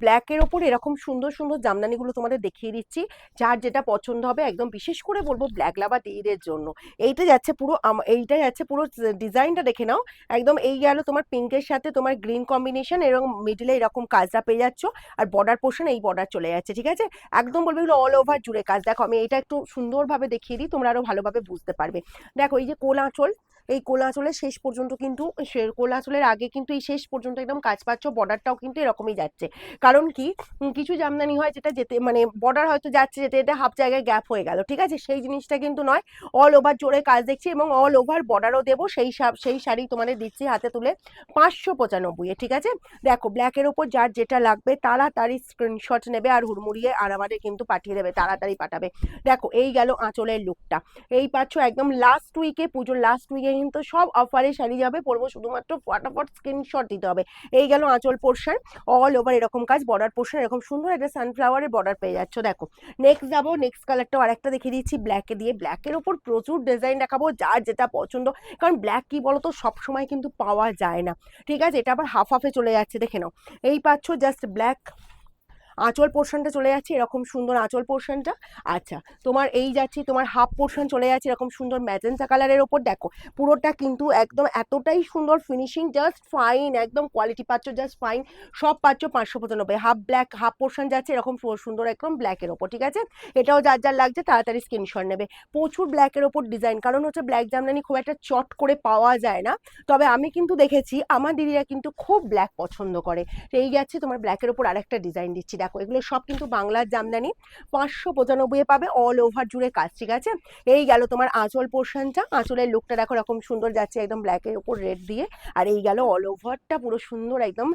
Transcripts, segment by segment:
ব্ল্যাকের ওপর এরকম সুন্দর সুন্দর জামদানিগুলো তোমাদের দেখিয়ে দিচ্ছি। যার যেটা পছন্দ হবে, একদম বিশেষ করে বলব ব্ল্যাক লাভা দিদিদের জন্য। এইটা যাচ্ছে পুরো এইটা যাচ্ছে পুরো ডিজাইনটা দেখে নাও। একদম এই গেল তোমার পিঙ্কের সাথে তোমার গ্রিন কম্বিনেশন এবং মিডিলে এরকম কাজটা পেয়ে যাচ্ছ। আর বর্ডার পোর্শন এই বর্ডার চলে যাচ্ছে, ঠিক আছে? একদম বলবে এগুলো অল ওভার জুড়ে কাজ। দেখো আমি এটা একটু সুন্দরভাবে দেখিয়ে দিই, তোমরা আরও ভালোভাবে বুঝতে পারবে। দেখো এই যে কোল আঁচল এই কোলা আঁচলের শেষ পর্যন্ত কিন্তু, সে- কোলা আঁচলের আগে কিন্তু এই শেষ পর্যন্ত একদম কাজ পাচ্ছ বর্ডারটাও কিন্তু এরকমই যাচ্ছে। কারণ কি কিছু জামদানি হয় যেটা যেতে মানে বর্ডার হয়তো যাচ্ছে, যেতে যেতে হাফ জায়গায় গ্যাপ হয়ে গেল, ঠিক আছে? সেই জিনিসটা কিন্তু নয় অল ওভার জোরে কাজ দেখছি এবং অল ওভার বর্ডারও দেবো, সেই সেই শাড়ি তোমাদের দিচ্ছি হাতে তুলে পাঁচশো পঁচানব্বই ঠিক আছে? দেখো ব্ল্যাকের ওপর যার যেটা লাগবে, তাড়াতাড়ি স্ক্রিনশট নেবে আর হুড়মুড়িয়ে আর আমাদের কিন্তু পাঠিয়ে দেবে, তাড়াতাড়ি পাঠাবে। দেখো, এই গেল আঁচলের লুকটা এই পাচ্ছ একদম লাস্ট উইকে পুজোর লাস্ট উইকে কিন্তু সব অফারে শাড়ি যাবে, পরবো শুধুমাত্র ফটাফট স্ক্রিনশট দিতে হবে। এই গেল আঁচল পোর্শন অল ওভার এরকম কাজ বর্ডার পোর্শন এরকম সুন্দর একটা সানফ্লাওয়ারের বর্ডার পেয়ে যাচ্ছ, দেখো। নেক্সট যাব নেক্সট কালারটাও আরেকটা দেখিয়ে দিচ্ছি ব্ল্যাকে দিয়ে। ব্ল্যাকের ওপর প্রচুর ডিজাইন দেখাবো, যার যেটা পছন্দ। কারণ ব্ল্যাক কি বলতো, সবসময় কিন্তু পাওয়া যায় না। ঠিক আছে, এটা আবার হাফ হাফে চলে যাচ্ছে, দেখে নাও। এই পাচ্ছ জাস্ট ব্ল্যাক আঁচল পোর্শনটা চলে যাচ্ছে, এরকম সুন্দর আঁচল পোর্শনটা। আচ্ছা তোমার এই যাচ্ছি, তোমার হাফ পোর্শন চলে যাচ্ছে, এরকম সুন্দর ম্যাজেন্টা কালারের ওপর। দেখো, পুরোটা কিন্তু একদম এতটাই সুন্দর ফিনিশিং জাস্ট ফাইন একদম কোয়ালিটি পাচ্ছ জাস্ট ফাইন সব পাচ্ছ পাঁচশো পঁচানব্বই। হাফ ব্ল্যাক হাফ পোর্শন যাচ্ছে, এরকম সুন্দর একদম ব্ল্যাকের ওপর, ঠিক আছে? এটাও যার যার লাগছে, তাড়াতাড়ি স্ক্রিনশট নেবে। প্রচুর ব্ল্যাকের ওপর ডিজাইন কারণ হচ্ছে ব্ল্যাক জামদানি খুব একটা চট করে পাওয়া যায় না। তবে আমি কিন্তু দেখেছি, আমার দিদিরা কিন্তু খুব ব্ল্যাক পছন্দ করে। এই যাচ্ছে, তোমার ব্ল্যাকের ওপর আরেকটা ডিজাইন দিচ্ছি। দেখো, এগুলো সব কিন্তু বাংলার জামদানি। পাঁচশো পঁচানব্বই পাবে অল ওভার জুড়ে কাজ, ঠিক আছে? এই গেল তোমার আঁচল পোর্শনটা আঁচলের লুকটা দেখো, এরকম সুন্দর যাচ্ছে, একদম ব্ল্যাকের ওপর রেড দিয়ে। আর এই গেল অল ওভারটা পুরো সুন্দর একদম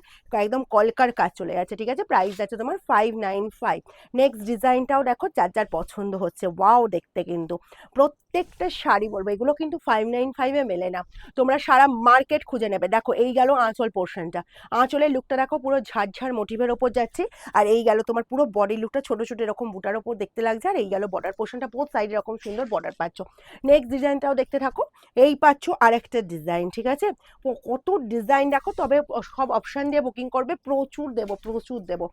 একদম কলকার কাজ চলে যাচ্ছে, ঠিক আছে? প্রাইস যাচ্ছে তোমার ফাইভ নাইন ফাইভ নেক্সট ডিজাইনটাও দেখো, যার যার পছন্দ হচ্ছে। ওয়াও দেখতে কিন্তু। প্রত্যেকটা শাড়ি বলব, এগুলো কিন্তু ফাইভ নাইন ফাইভে মেলে না। তোমরা সারা মার্কেট খুঁজে নেবে। দেখো, এই গেল আঁচল পোর্শনটা আঁচলের লুকটা দেখো, পুরো ঝাড়ঝাড় মোটিভের ওপর যাচ্ছে। আর এই গেল তোমার পুরো বডি লুকটা ছোট ছোট এরকম বুটার ওপর দেখতে লাগছে, আর এই গেল বর্ডার পোর্শনটা বোথ সাইড এরকম সুন্দর বর্ডার পাচ্ছ। নেক্সট ডিজাইনটাও দেখতে থাকো, এই পাচ্ছ আরেকটা ডিজাইন ঠিক আছে? কত ডিজাইন দেখো, তবে সব অপশান দিয়ে বুকিং করবে, প্রচুর দেবো প্রচুর দেবো।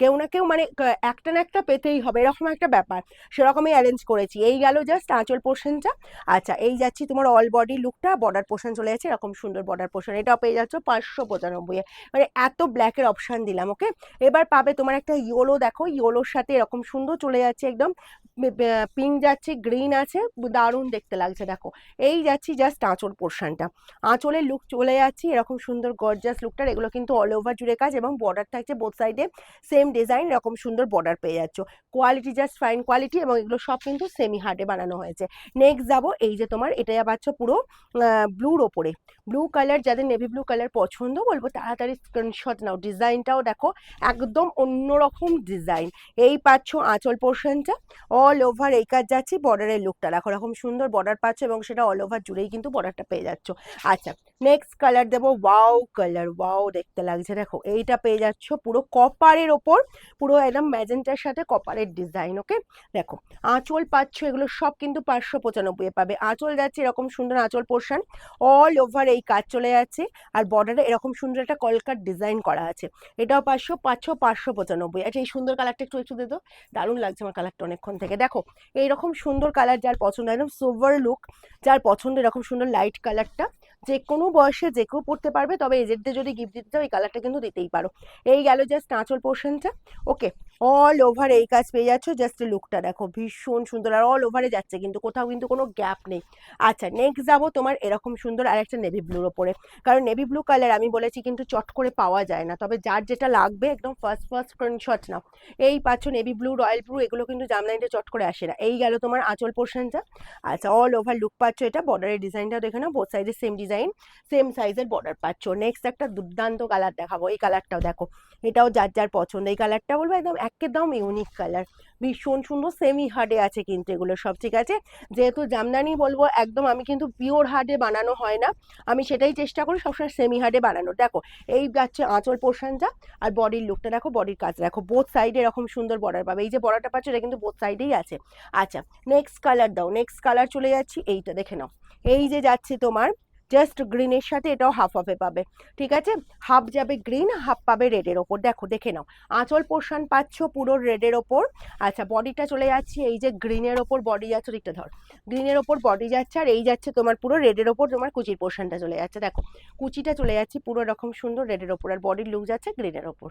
কেউ না কেউ মানে একটা না একটা পেতেই হবে, এরকম একটা ব্যাপার। সেরকমই অ্যারেঞ্জ করেছি। এই গেল জাস্ট আঁচল পোর্শনটা আচ্ছা এই যাচ্ছি তোমার অল বডি লুকটা বর্ডার পোর্শন চলে যাচ্ছে, এরকম সুন্দর বর্ডার পোর্শন এটাও পেয়ে যাচ্ছ পাঁচশো পঁচানব্বই মানে এত ব্ল্যাকের অপশান দিলাম ওকে এবার পাবে তোমার একটা ইয়োলো দেখো ইয়োলোর সাথে এরকম সুন্দর চলে যাচ্ছে একদম পিঙ্ক যাচ্ছে গ্রিন আছে, দারুণ দেখতে লাগছে দেখো। এই যাচ্ছি জাস্ট আঁচল পোর্শনটা আঁচলের লুক চলে যাচ্ছি, এরকম সুন্দর গর্জাস লুকটার এগুলো কিন্তু অল ওভার জুড়ে কাজ এবং বর্ডার থাকছে বোথ সাইডে সেম ডিজাইন এরকম সুন্দর বর্ডার পেয়ে যাচ্ছ। কোয়ালিটি জাস্ট ফাইন কোয়ালিটি এবং এগুলো সব কিন্তু সেমি হার্ডে বানানো হয়েছে। নেক্সট যাব, এই যে তোমার এটা পাচ্ছ পুরো ব্লুর ওপরে। ব্লু কালার যাদের নেভি ব্লু কালার পছন্দ, বলব তাড়াতাড়ি স্ক্রিনশট নাও। ডিজাইনটাও দেখো, একদম অন্যরকম ডিজাইন এই পাচ্ছ আঁচল পোর্শনটা অল ওভার এই কাজ যাচ্ছে বর্ডারের লুকটা দেখো, এরকম সুন্দর বর্ডার পাচ্ছ এবং সেটা অল ওভার জুড়েই কিন্তু বর্ডারটা পেয়ে যাচ্ছ। আচ্ছা নেক্সট কালার দেবো ওয়াও কালার ওয়াও দেখতে লাগছে। দেখো, এইটা পেয়ে যাচ্ছ পুরো কপারের ওপর, পুরো একদম ম্যাজেন্টার সাথে কপারের ডিজাইন ওকে দেখো, আঁচল পাচ্ছ, এগুলো সব কিন্তু পাঁচশো পঁচানব্বই পাবে। আঁচল যাচ্ছে এরকম সুন্দর আঁচল পোর্শন অল ওভার এই কাজ চলে যাচ্ছে, আর বর্ডারে এরকম সুন্দর একটা কলকার ডিজাইন করা আছে। এটাও পাঁচশো পাঁচশো পাঁচশো আচ্ছা এই সুন্দর কালারটা একটু একটু দিত দারুণ লাগছে আমার কালারটা অনেকক্ষণ থেকে। দেখো, এইরকম সুন্দর কালার যার পছন্দ, একদম সোভার লুক যার পছন্দ এরকম সুন্দর লাইট কালারটা যে কোনো বয়সে যে কেউ পড়তে পারবে, তবে এজেডদের যদি গিফট দিতে চাও, এই কালারটা কিন্তু দিতেই পারো। এই গেল জাস্ট আঁচল পোর্শনটা ওকে অল ওভার এই কাজ পেয়ে যাচ্ছ জাস্ট লুকটা দেখো, ভীষণ সুন্দর। আর অল ওভারে যাচ্ছে কিন্তু, কোথাও কিন্তু কোনো গ্যাপ নেই। আচ্ছা নেক্সট যাব তোমার এরকম সুন্দর আর একটা নেভি ব্লুর ওপরে। কারণ নেভি ব্লু কালার আমি বলেছি কিন্তু চট করে পাওয়া যায় না। তবে যার যেটা লাগবে, একদম ফার্স্ট ফার্স্ট স্ক্রিনশট নাও। এই পাচ্ছ নেভি ব্লু রয়্যাল ব্লু এগুলো কিন্তু জামলাইনটা চট করে আসে না। এই গেল তোমার আঁচল পোর্শনটা আচ্ছা অল ওভার লুক পাচ্ছ এটা। বর্ডারের ডিজাইনটাও দেখে নাও বোথ সাইডে সেম ডিজাইন সেম সাইজের বর্ডার পাচ্ছ। নেক্সট একটা দুর্দান্ত কালার দেখাবো। এই কালারটাও দেখো, এটাও যার যার পছন্দ। এই কালারটা বলব একদম একদম ইউনিক কালার ভীষণ সুন্দর সেমি হার্ডে আছে কিন্তু এগুলো সব, ঠিক আছে? যেহেতু জামদানি বলব, একদম আমি কিন্তু পিওর হার্ডে বানানো হয় না। আমি সেটাই চেষ্টা করি সবসময় সেমি হার্ডে বানানো। দেখো, এই যাচ্ছে আঁচল পোর্শনটা আর বডির লুকটা দেখো বডির কাজ। দেখো বোথ সাইডে এরকম সুন্দর বর্ডার পাবে। এই যে বর্ডারটা পাচ্ছ, এটা কিন্তু বোথ সাইডেই আছে। আচ্ছা নেক্সট কালার দাও। নেক্সট কালার চলে যাচ্ছি, এইটা দেখে নাও। এই যে যাচ্ছে তোমার জাস্ট গ্রিনের সাথে এটাও হাফ হাফে পাবে। ঠিক আছে? হাফ যাবে গ্রিন হাফ পাবে রেডের ওপর। দেখো, দেখে নাও। আঁচল পোর্শন পাচ্ছ পুরো রেডের ওপর। আচ্ছা বডিটা চলে যাচ্ছে এই যে গ্রিনের ওপর বডি যাচ্ছে দিকটা ধর। গ্রিনের ওপর বডি যাচ্ছে আর এই যাচ্ছে তোমার পুরো রেডের ওপর, তোমার কুচির পোর্শনটা চলে যাচ্ছে। দেখো, কুচিটা চলে যাচ্ছে পুরো এরকম সুন্দর রেডের ওপর আর বডির লুক যাচ্ছে গ্রিনের ওপর।